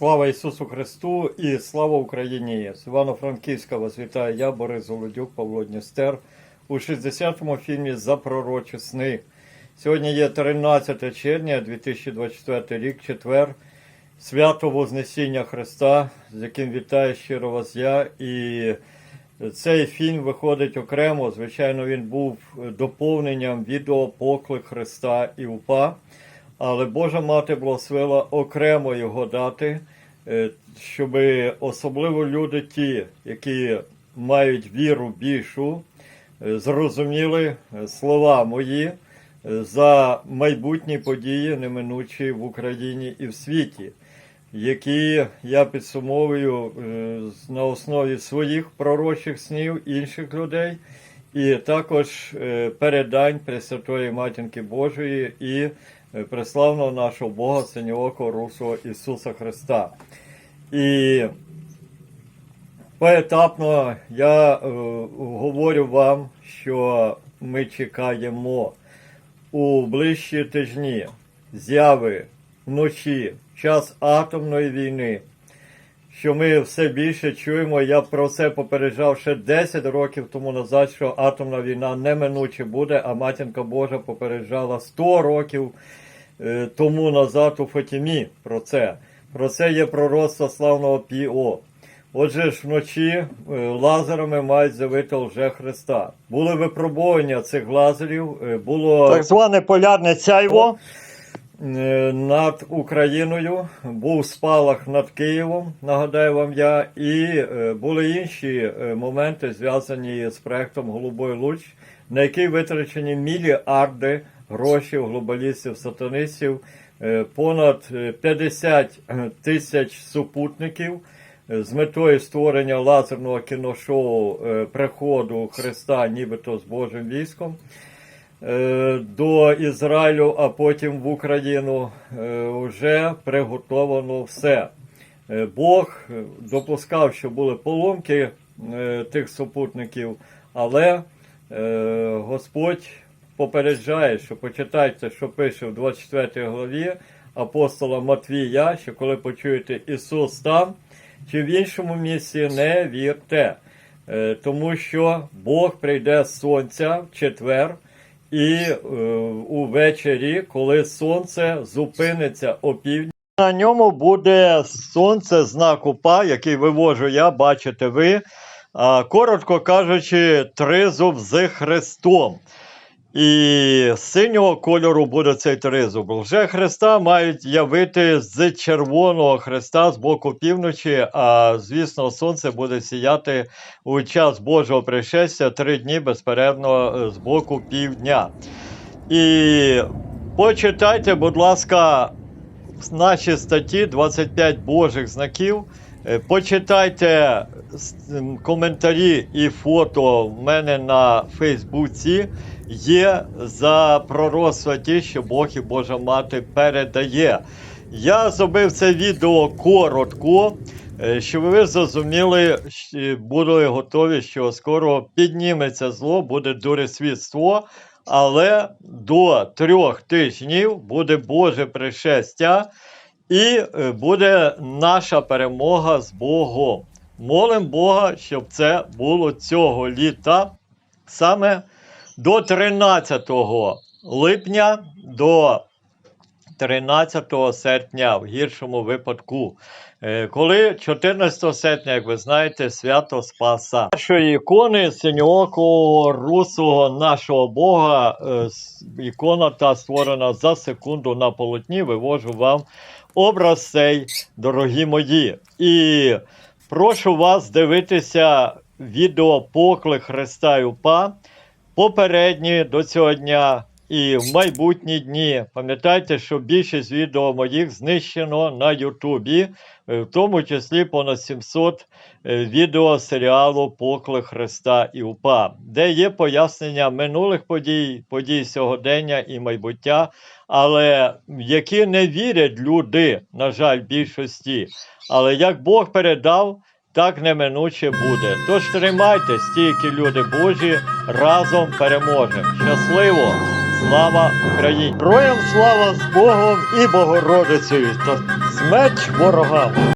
Слава Ісусу Христу і слава Україні! З Івано-Франківська вас вітаю я, Борис Голодюк, Павло Дністер у 60-му фільмі За пророчі сни. Сьогодні є 13 червня 2024 рік, четвер, свято Вознесіння Христа, з яким вітаю щиро вас я. І цей фільм виходить окремо. Звичайно, він був доповненням відео Поклик Христа і УПА. Але Божа мати благословила окремо його дати, щоб особливо люди ті, які мають віру більшу, е, зрозуміли е, слова мої е, за майбутні події, неминучі в Україні і в світі, які я підсумовую е, на основі своїх пророчих снів інших людей, і також е, передань Пресвятої Матінки Божої і е, преславного нашого Бога, Синьоокого Русого Ісуса Христа. І поетапно я е, говорю вам, що ми чекаємо у ближчі тижні зяви вночі, час атомної війни, що ми все більше чуємо. Я про це попереджав ще 10 років тому назад, що атомна війна неминуче буде, а матінка Божа попереджала 100 років е, тому назад у Фатімі про це. Про це є пророцтво славного Піо. Отже ж, вночі е, лазерами мають з'явити лже Христа. Були випробування цих лазерів, е, було так зване полярне сяйво над Україною, був спалах над Києвом, нагадаю вам я, і е, були інші е, моменти, зв'язані з проектом Голубой Луч, на який витрачені мільярди грошей глобалістів, сатанистів, е, понад е, 50 тисяч супутників е, з метою створення лазерного кіношоу е, приходу Христа, нібито з Божим військом. е, до Ізраїлю, а потім в Україну е, вже приготовано все. Е, Бог е, допускав, що були поломки е, тих супутників, але е, Господь попереджає, що почитайте, що пише в 24 главі апостола Матвія, що коли почуєте Ісус там чи в іншому місці, не вірте, Е, тому що Бог прийде з сонця в четвер. І е, увечері, коли сонце зупиниться опівдні, на ньому буде сонце знак УПА, який вивожу я, бачите ви. Коротко кажучи, тризуб з Христом. І синього кольору буде цей тризуб. Лже Христа мають явити з червоного хреста з боку півночі, а звісно, сонце буде сіяти у час Божого пришестя три дні безперервно е, з боку півдня. І почитайте, будь ласка, наші статті 25 Божих знаків. Е, Почитайте коментарі і фото в мене на Фейсбуці. Є за пророцтва ті, що Бог і Божа мати передає. Я зробив це відео коротко, е, щоб ви зрозуміли, щ- були готові, що скоро підніметься зло, буде дуресвітство, але до трьох тижнів буде Боже пришестя. І е, буде наша перемога з Богом. Молимо Бога, щоб це було цього літа, саме до 13 липня, до 13 серпня, в гіршому випадку. Е, Коли 14 серпня, як ви знаєте, свято Спаса. Нашої ікони синьоокого русого нашого Бога, е, ікона та створена за секунду на полотні, вивожу вам образ цей, дорогі мої. І прошу вас дивитися відео Поклик Христа і УПА попередні до цього дня і в майбутні дні. Пам'ятайте, що більшість відео моїх знищено на Ютубі, е, в тому числі понад 700 е, відео серіалу Поклик Христа і УПА, де є пояснення минулих подій, подій сьогодення і майбуття, але які не вірять люди, на жаль, більшості. Але як Бог передав, так неминуче буде. Тож тримайте стійкі люди Божі, разом переможемо. Щасливо! Слава Україні! Героям слава з Богом і Богородицею та смерть ворогам!